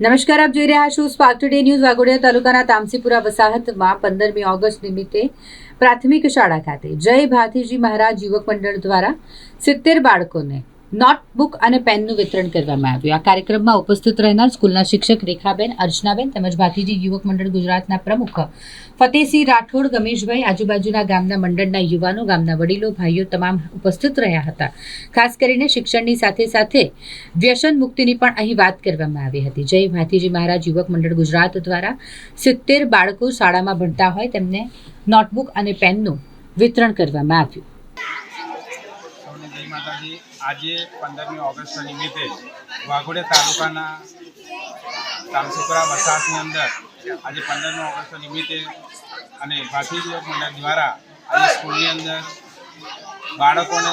નમસ્કાર, આપ જોઈ રહ્યા છો સ્પાર્ક ટુડે ન્યૂઝ વાઘોડિયા તાલુકાના તામસીપુરા વસાહતમાં પંદરમી ઓગસ્ટ નિમિત્તે પ્રાથમિક શાળા ખાતે. જય ભાથીજી મહારાજ યુવક મંડળ દ્વારા સિત્તેર બાળકોને નોટબુક અને પેનનું વિતરણ કરવામાં આવ્યું. આ કાર્યક્રમમાં ઉપસ્થિત રહેનાર સ્કૂલના શિક્ષક રેખાબેન, અર્ચનાબેન તેમજ ભાતીજી યુવક મંડળ ગુજરાતના પ્રમુખ ફતેહસિંહ રાઠોડ, ગમેશભાઈ આજુબાજુના ગામના મંડળના યુવાનો, ગામના વડીલો, ભાઈઓ તમામ ઉપસ્થિત રહ્યા હતા. ખાસ કરીને શિક્ષણની સાથે સાથે વ્યસન મુક્તિની પણ અહીં વાત કરવામાં આવી હતી. જય ભાતીજી મહારાજ, યુવક મંડળ ગુજરાત દ્વારા સિત્તેર બાળકો શાળામાં ભણતા હોય તેમને નોટબુક અને પેનનું વિતરણ કરવામાં આવ્યું. માતાજી આજે પંદરમી ઓગસ્ટ નિમિત્તે વાઘોડિયા તાલુકાના તામસુપરા વસાહતની અંદર આજે પંદરમી ઓગસ્ટ નિમિત્તે અને ભાથી યુવક મંડળ દ્વારા આજે સ્કૂલની અંદર બાળકોને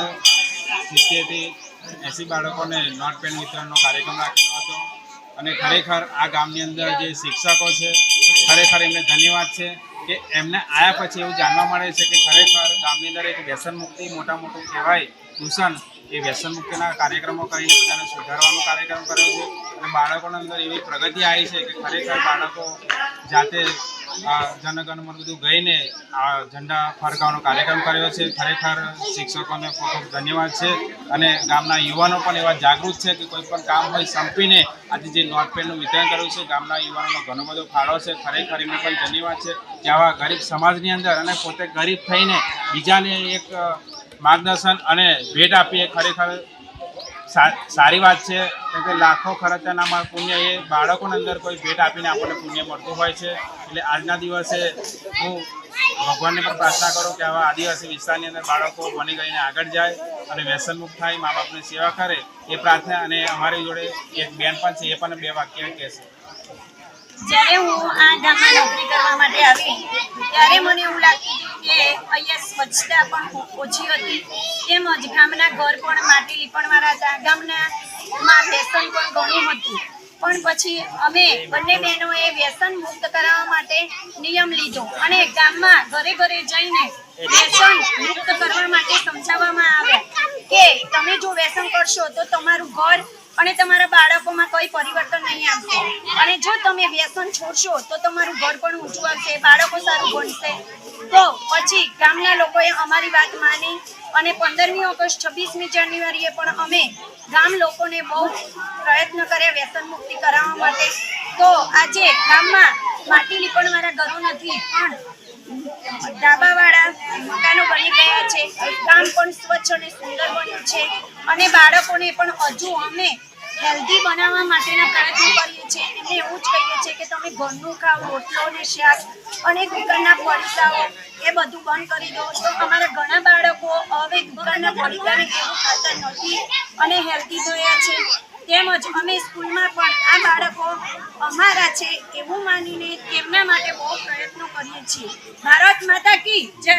સિત્તેરથી એંસી બાળકોને નોટ પેન વિતરણનો કાર્યક્રમ રાખેલો હતો. અને ખરેખર આ ગામની અંદર જે શિક્ષકો છે, ખરેખર એમને ધન્યવાદ છે. કે એમને આવ્યા પછી એવું જાણવા મળે છે કે ખરેખર ગામની અંદર એક વ્યસન મુક્તિ મોટા મોટું કહેવાય ટ્યુશન એ વ્યસન મુક્તિના કાર્યક્રમો કરીને બધાને સુધારવાનો કાર્યક્રમ કર્યો છે. અને બાળકોના અંદર એવી પ્રગતિ આવી છે કે ખરેખર બાળકો જાતે આ જનગણમન બધું ગઈને આ ઝંડા ફરકાવવાનો કાર્યક્રમ કર્યો છે. ખરેખર શિક્ષકોને ખૂબ ધન્યવાદ છે અને ગામના યુવાનો પણ એવા જાગૃત છે કે કોઈ પણ કામ હોય સંપીને આજે જે નોટ પેનનું વિતરણ કર્યું છે, ગામના યુવાનોનો ઘણો બધો ફાળો છે. ખરેખર એમને પણ ધન્યવાદ છે કે આવા ગરીબ સમાજની અંદર અને પોતે ગરીબ થઈને બીજાને એક માર્ગદર્શન અને ભેટ આપીએ. ખરેખર સારી વાત છે. કે લાખો ખર્ચાનામાં પુણ્ય એ બાળકોની અંદર કોઈ ભેટ આપીને આપણને પુણ્ય મળતું હોય છે. એટલે આજના દિવસે હું ભગવાનને પણ પ્રાર્થના કરું કે આવા આદિવાસી વિસ્તારની અંદર બાળકો ભણી ગઈને આગળ જાય અને વ્યસન મુક્ત થાય, મા બાપની સેવા કરે એ પ્રાર્થના અને અમારી જોડે એક બેન પણ છે, એ પણ બે વાક્ય કહેશે. જ્યારે હું આ ગામમાં નોકરી કરવા માટે આવી, ત્યારે મને એવું લાગતું કે અહીંયા સ્વચ્છતા પણ ઓછી હતી. તેમજ ગામના ઘર પણ માટી લીપણવાળા હતા. ગામના માં વ્યસન પણ ઘણું હતું. પણ પછી અમે બંને બહેનોએ વ્યસન મુક્ત કરાવવા માટે નિયમ લીધો અને ગામમાં ઘરે ઘરે જઈને વ્યસન મુક્ત કરવા માટે સમજાવવામાં આવ્યા કે તમે જો વ્યસન કરશો તો તમારું ઘર અને તમારા બાળકોમાં કોઈ પરિવર્તન નહીં આવશે. અને જો તમે વ્યસન છોડશો, તો તમારું ઘર પણ ઊંચું આવશે, બાળકો સારું ભણશે. તો પછી ગામના લોકોએ અમારી વાત માની અને પંદરમી ઓગસ્ટ, છવ્વીસમી જાન્યુઆરીએ પણ અમે ગામ લોકોને બહુ પ્રયત્ન કર્યા વ્યસન મુક્તિ કરાવવા માટે. તો આજે ગામમાં માટી લીપણવાળા ઘરો નથી, પણ ધાબાવાળા મકાનો બની ગયા છે. ગામ પણ સ્વચ્છ અને સુંદર બન્યું છે. અને બાળકોને પણ હજુ અમે હેલ્ધી બનાવવા માટેના પ્રયત્નો કરીએ છીએ. એમને એવું જ કહીએ છીએ કે તમે ઘરનું ખાઓ, રોટલો ને શાક અને કુકરના પડીકાઓ એ બધું બંધ કરી દો. તો અમારા ઘણા બાળકો હવે કુકરના પડીકાને એવું ખાતા નથી અને હેલ્ધી જોયા છે. તેમજ અમે સ્કૂલમાં પણ આ બાળકો અમારા છે એવું માનીને તેમના માટે બહુ પ્રયત્નો કરીએ છીએ. ભારત માતા કી જય.